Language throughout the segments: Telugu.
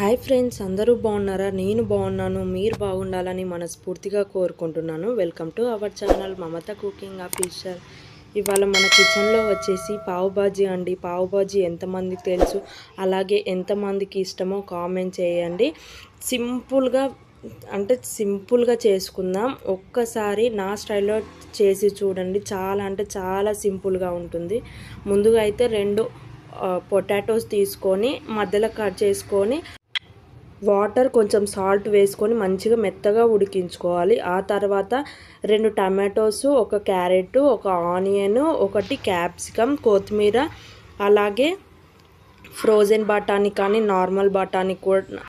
హాయ్ ఫ్రెండ్స్ అందరూ బాగున్నారా? నేను బాగున్నాను మీరు బాగుండాలని మనస్ఫూర్తిగా కోరుకుంటున్నాను. Welcome to our channel Mamata cooking ఆఫీషర్ ఇవాళ మన కిచెన్లో వచ్చేసి పావుబాజీ అండి. పావుబాజీ ఎంతమందికి తెలుసు? అలాగే ఎంతమందికి ఇష్టమో కామెంట్ చేయండి. సింపుల్గా అంటే సింపుల్గా చేసుకుందాం. ఒక్కసారి నా స్టైల్లో చేసి చూడండి. చాలా అంటే చాలా సింపుల్గా ఉంటుంది. ముందుగా అయితే రెండు పొటాటోస్ తీసుకొని మధ్యలో కట్ చేసుకొని వాటర్ కొంచెం సాల్ట్ వేసుకొని మంచిగా మెత్తగా ఉడికించుకోవాలి. ఆ తర్వాత రెండు టమాటోస్ ఒక క్యారెట్ ఒక ఆనియన్ ఒకటి క్యాప్సికమ్ కొత్తిమీర అలాగే ఫ్రోజన్ బఠానీ కానీ నార్మల్ బఠానీ కూడా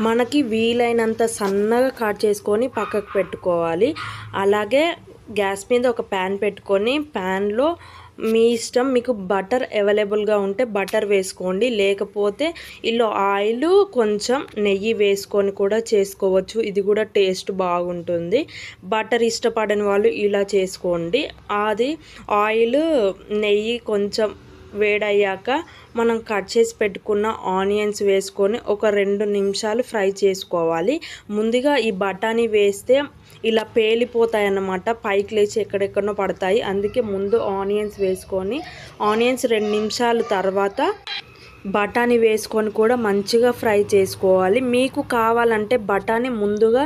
మనకి వీలైనంత సన్నగా కట్ చేసుకొని పక్కకు పెట్టుకోవాలి. అలాగే గ్యాస్ మీద ఒక ప్యాన్ పెట్టుకొని ప్యాన్లో మీ ఇష్టం మీకు బటర్ అవైలబుల్గా ఉంటే బటర్ వేసుకోండి. లేకపోతే ఇలా ఆయిల్ కొంచెం నెయ్యి వేసుకొని కూడా చేసుకోవచ్చు. ఇది కూడా టేస్ట్ బాగుంటుంది. బటర్ ఇష్టపడని వాళ్ళు ఇలా చేసుకోండి. అది ఆయిల్ నెయ్యి కొంచెం వేడయ్యాక మనం కట్ చేసి పెట్టుకున్న ఆనియన్స్ వేసుకొని ఒక రెండు నిమిషాలు ఫ్రై చేసుకోవాలి. ముందుగా ఈ బఠానీ వేస్తే ఇలా పేలిపోతాయి అన్నమాట పైకి లేచి ఎక్కడెక్కడో పడతాయి. అందుకే ముందు ఆనియన్స్ వేసుకొని ఆనియన్స్ రెండు నిమిషాల తర్వాత బఠానీ వేసుకొని కూడా మంచిగా ఫ్రై చేసుకోవాలి. మీకు కావాలంటే బఠానీ ముందుగా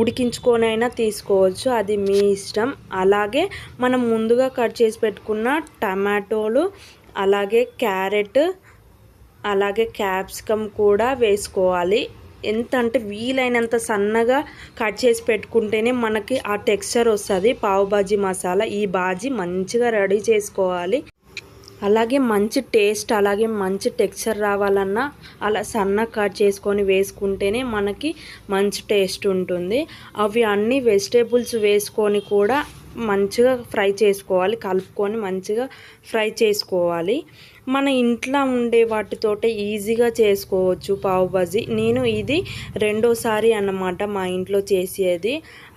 ఉడికించుకొని అయినా తీసుకోవచ్చు. అది మీ ఇష్టం. అలాగే మనం ముందుగా కట్ చేసి పెట్టుకున్న టమాటోలు అలాగే క్యారెట్ అలాగే క్యాప్సికమ్ కూడా వేసుకోవాలి. ఎంత అంటే వీలైనంత సన్నగా కట్ చేసి పెట్టుకుంటేనే మనకి ఆ టెక్స్చర్ వస్తుంది. పావుబాజీ మసాలా. ఈ బాజీ మంచిగా రెడీ చేసుకోవాలి. అలాగే మంచి టేస్ట్ అలాగే మంచి టెక్స్చర్ రావాలన్నా అలా సన్న కట్ చేసుకొని వేసుకుంటేనే మనకి మంచి టేస్ట్ ఉంటుంది. అవి అన్ని వెజిటేబుల్స్ వేసుకొని కూడా మంచిగా ఫ్రై చేసుకోవాలి కలుపుకొని మంచిగా ఫ్రై చేసుకోవాలి. మన ఇంట్లో ఉండే వాటితోటే ఈజీగా చేసుకోవచ్చు పావు బజీ నేను ఇది రెండోసారి అన్నమాట మా ఇంట్లో చేసేది.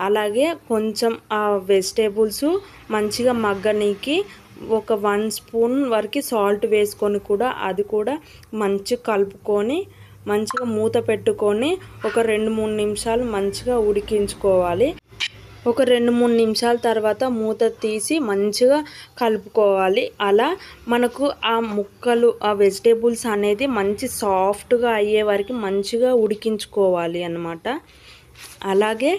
అలాగే కొంచెం ఆ వెజిటేబుల్స్ మంచిగా మగ్గనీకి ఒక వన్ స్పూన్ వరకు సాల్ట్ వేసుకొని కూడా అది కూడా మంచిగా కలుపుకొని మంచిగా మూత పెట్టుకొని ఒక రెండు మూడు నిమిషాలు మంచిగా ఉడికించుకోవాలి. ఒక రెండు మూడు నిమిషాల తర్వాత మూత తీసి మంచిగా కలుపుకోవాలి. అలా మనకు ఆ ముక్కలు ఆ వెజిటేబుల్స్ అనేది మంచి సాఫ్ట్గా అయ్యే వరకు మంచిగా ఉడికించుకోవాలి అన్నమాట. అలాగే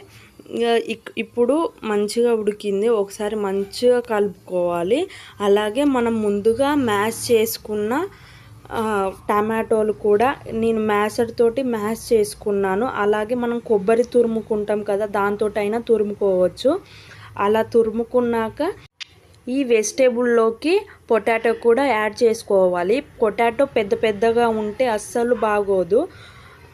ఇప్పుడు మంచిగా ఉడికింది. ఒకసారి మంచిగా కలుపుకోవాలి. అలాగే మనం ముందుగా మ్యాష్ చేసుకున్న టమాటోలు కూడా నేను మ్యాషర్ తోటి మ్యాష్ చేసుకున్నాను. అలాగే మనం కొబ్బరి తురుముకుంటాం కదా దాంతో అయినా తురుముకోవచ్చు. అలా తురుముకున్నాక ఈ వెజిటేబుల్లోకి పొటాటో కూడా యాడ్ చేసుకోవాలి. పొటాటో పెద్ద పెద్దగా ఉంటే అస్సలు బాగోదు.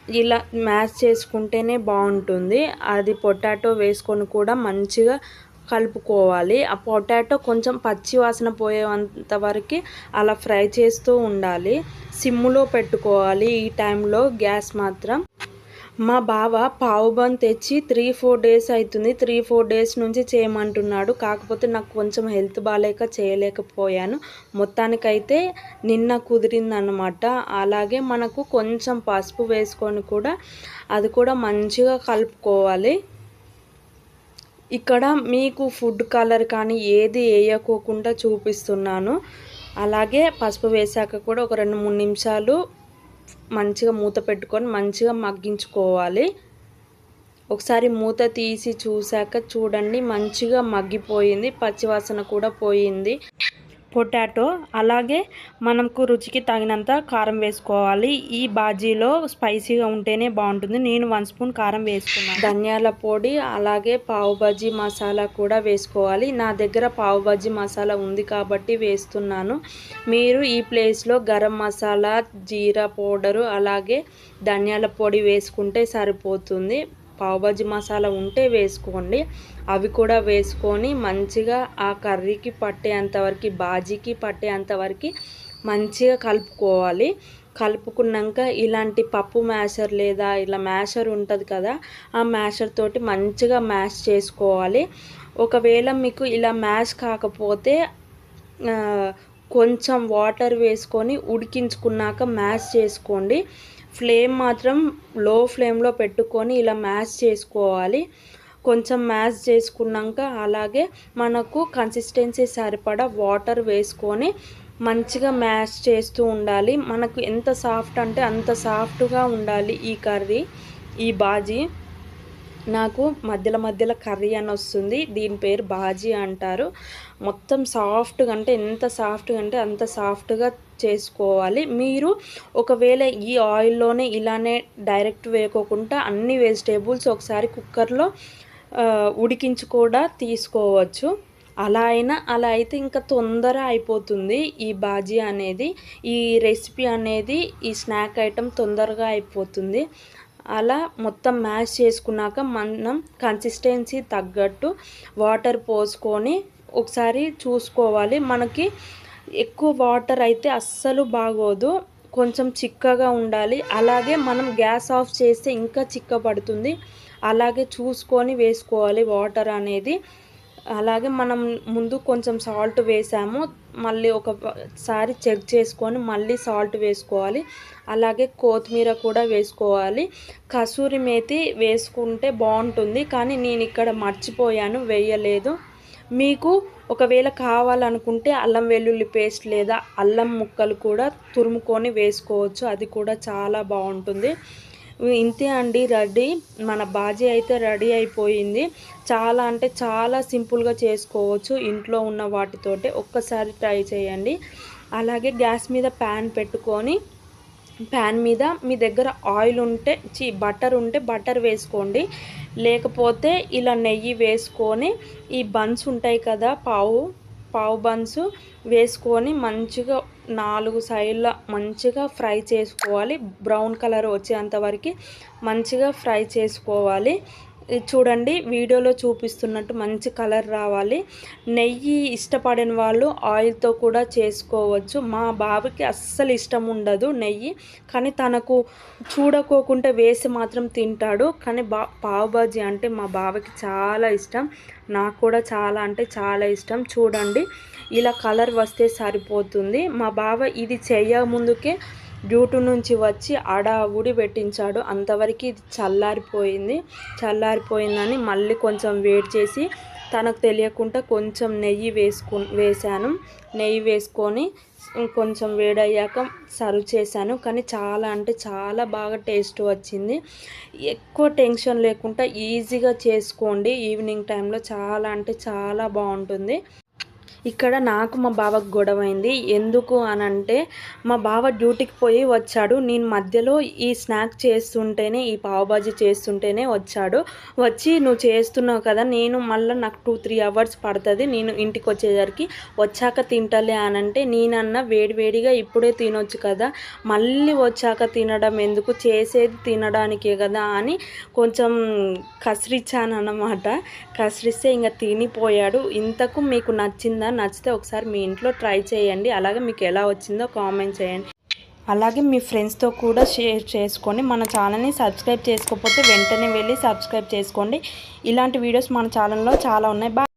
ఇలా మ్యాష్ చేసుకుంటేనే బాగుంటుంది. అది పొటాటో వేసుకొని కూడా మంచిగా కలుపుకోవాలి. ఆ పొటాటో కొంచెం పచ్చి వాసన పోయేంత వరకు అలా ఫ్రై చేస్తూ ఉండాలి. సిమ్లో పెట్టుకోవాలి. ఈ టైంలో గ్యాస్ మాత్రం మా బావ పావు తెచ్చి త్రీ ఫోర్ డేస్ అవుతుంది త్రీ ఫోర్ డేస్ నుంచి చేయమంటున్నాడు. కాకపోతే నాకు కొంచెం హెల్త్ బాగాలేక చేయలేకపోయాను. మొత్తానికైతే నిన్న కుదిరిందనమాట అలాగే మనకు కొంచెం పసుపు వేసుకొని కూడా అది కూడా మంచిగా కలుపుకోవాలి. ఇక్కడ మీకు ఫుడ్ కలర్ కానీ ఏది వేయకోకుండా చూపిస్తున్నాను. అలాగే పసుపు వేసాక కూడా ఒక రెండు మూడు నిమిషాలు మంచిగా మూత పెట్టుకొని మంచిగా మగ్గించుకోవాలి. ఒకసారి మూత తీసి చూశాక చూడండి మంచిగా మగ్గిపోయింది పచ్చివాసన కూడా పోయింది. పొటాటో అలాగే మనకు రుచికి తగినంత కారం వేసుకోవాలి. ఈ బాజీలో స్పైసీగా ఉంటేనే బాగుంటుంది. నేను వన్ స్పూన్ కారం వేసుకున్నాను. ధనియాల పొడి అలాగే పావు బజ్జీ మసాలా కూడా వేసుకోవాలి. నా దగ్గర పావు బజ్జీ మసాలా ఉంది కాబట్టి వేస్తున్నాను. మీరు ఈ ప్లేస్లో గరం మసాలా జీరా పౌడరు అలాగే ధనియాల పొడి వేసుకుంటే సరిపోతుంది. పావుబాజీ మసాలా ఉంటే వేసుకోండి. అవి కూడా వేసుకొని మంచిగా ఆ కర్రీకి పట్టేంతవరకు బాజీకి పట్టేంతవరకు మంచిగా కలుపుకోవాలి. కలుపుకున్నాక ఇలాంటి పప్పు మ్యాషర్ లేదా ఇలా మ్యాషర్ ఉంటుంది కదా ఆ మ్యాషర్ తోటి మంచిగా మ్యాష్ చేసుకోవాలి. ఒకవేళ మీకు ఇలా మ్యాష్ కాకపోతే కొంచెం వాటర్ వేసుకొని ఉడికించుకున్నాక మ్యాష్ చేసుకోండి. ఫ్లేమ్ మాత్రం లో ఫ్లేమ్లో పెట్టుకొని ఇలా మ్యాష్ చేసుకోవాలి. కొంచెం మ్యాష్ చేసుకున్నాక అలాగే మనకు కన్సిస్టెన్సీ సరిపడా వాటర్ వేసుకొని మంచిగా మ్యాష్ చేస్తూ ఉండాలి. మనకు ఎంత సాఫ్ట్ అంటే అంత సాఫ్ట్గా ఉండాలి ఈ కర్రీ ఈ బాజీ. నాకు మధ్యలో మధ్యలో కర్రీ అని వస్తుంది. దీని పేరు బాజీ అంటారు. మొత్తం సాఫ్ట్గా అంటే ఎంత సాఫ్ట్గా అంటే అంత సాఫ్ట్గా చేసుకోవాలి. మీరు ఒకవేళ ఈ ఆయిల్లోనే ఇలానే డైరెక్ట్ వేయకోకుండా అన్ని వెజిటేబుల్స్ ఒకసారి కుక్కర్లో ఉడికించి కూడా తీసుకోవచ్చు. అలా అయినా అలా అయితే ఇంకా తొందర అయిపోతుంది ఈ బాజీ అనేది. ఈ రెసిపీ అనేది ఈ స్నాక్ ఐటెం తొందరగా అయిపోతుంది. అలా మొత్తం మ్యాష్ చేసుకున్నాక మనం కన్సిస్టెన్సీ తగ్గట్టు వాటర్ పోసుకొని ఒకసారి చూసుకోవాలి. మనకి ఎక్కువ వాటర్ అయితే అస్సలు బాగోదు. కొంచెం చిక్కగా ఉండాలి. అలాగే మనం గ్యాస్ ఆఫ్ చేస్తే ఇంకా చిక్క పడుతుంది. అలాగే చూసుకొని వేసుకోవాలి వాటర్ అనేది. అలాగే మనం ముందు కొంచెం సాల్ట్ వేసాము. మళ్ళీ ఒకసారి చెక్ చేసుకొని మళ్ళీ సాల్ట్ వేసుకోవాలి. అలాగే కొత్తిమీర కూడా వేసుకోవాలి. కసూరి మేతి వేసుకుంటే బాగుంటుంది కానీ నేను ఇక్కడ మర్చిపోయాను వేయలేదు. మీకు ఒకవేళ కావాలనుకుంటే అల్లం వెల్లుల్లి పేస్ట్ లేదా అల్లం ముక్కలు కూడా తురుముకొని వేసుకోవచ్చు అది కూడా చాలా బాగుంటుంది. ఇంతే అండి రెడీ. మన బాజీ అయితే రెడీ అయిపోయింది. చాలా అంటే చాలా సింపుల్గా చేసుకోవచ్చు. ఇంట్లో ఉన్న వాటితోటే ఒక్కసారి ట్రై చేయండి. అలాగే గ్యాస్ మీద ప్యాన్ పెట్టుకొని ప్యాన్ మీద మీ దగ్గర ఆయిల్ ఉంటే చీ బటర్ ఉంటే బటర్ వేసుకోండి. లేకపోతే ఇలా నెయ్యి వేసుకొని ఈ బన్స్ ఉంటాయి కదా పావు పావు బన్స్ వేసుకొని మంచిగా నాలుగు సైడ్ల మంచిగా ఫ్రై చేసుకోవాలి. బ్రౌన్ కలర్ వచ్చేంత వరకు మంచిగా ఫ్రై చేసుకోవాలి. చూడండి వీడియోలో చూపిస్తున్నట్టు మంచి కలర్ రావాలి. నెయ్యి ఇష్టపడని వాళ్ళు ఆయిల్తో కూడా చేసుకోవచ్చు. మా బాబుకి అస్సలు ఇష్టం ఉండదు నెయ్యి. కానీ తనకు చూడకోకుంటే వేసి మాత్రం తింటాడు. కానీ బా పావుబాజీ అంటే మా బాబుకి చాలా ఇష్టం. నాకు కూడా చాలా అంటే చాలా ఇష్టం. చూడండి ఇలా కలర్ వస్తే సరిపోతుంది. మా బావ ఇది చేయముందుకే ముందుకే డ్యూటీ నుంచి వచ్చి ఉడి పెట్టించాడు. అంతవరకు ఇది చల్లారిపోయింది. చల్లారిపోయిందని మళ్ళీ కొంచెం వేడి చేసి తనకు తెలియకుండా కొంచెం నెయ్యి వేసుకు వేసాను నెయ్యి వేసుకొని కొంచెం వేడయ్యాక సర్వ్ చేశాను. కానీ చాలా అంటే చాలా బాగా టేస్ట్ వచ్చింది. ఎక్కువ టెన్షన్ లేకుండా ఈజీగా చేసుకోండి. ఈవినింగ్ టైంలో చాలా అంటే చాలా బాగుంటుంది. ఇక్కడ నాకు మా బావకు గొడవ అయింది ఎందుకు అని అంటే మా బావ డ్యూటీకి పోయి వచ్చాడు. నేను మధ్యలో ఈ స్నాక్ చేస్తుంటేనే ఈ పావుబాజీ చేస్తుంటేనే వచ్చాడు. వచ్చి నువ్వు చేస్తున్నావు కదా నేను మళ్ళీ నాకు టూ త్రీ అవర్స్ పడుతుంది. నేను ఇంటికి వచ్చేసరికి వచ్చాక తింటలే అని అంటే నేనన్నా వేడివేడిగా ఇప్పుడే తినొచ్చు కదా. మళ్ళీ వచ్చాక తినడం ఎందుకు? చేసేది తినడానికే కదా అని కొంచెం కసిరిచ్చాను అన్నమాట కసిరిస్తే ఇంకా తినిపోయాడు. ఇంతకు మీకు నచ్చిందా? నచ్చితే ఒకసారి మీ ఇంట్లో ట్రై చేయండి. అలాగే మీకు ఎలా వచ్చిందో కామెంట్ చేయండి. అలాగే మీ ఫ్రెండ్స్తో కూడా షేర్ చేసుకొని మన ఛానల్ని సబ్స్క్రైబ్ చేసుకోకపోతే వెంటనే వెళ్ళి సబ్స్క్రైబ్ చేసుకోండి. ఇలాంటి వీడియోస్ మన ఛానల్లో చాలా ఉన్నాయి.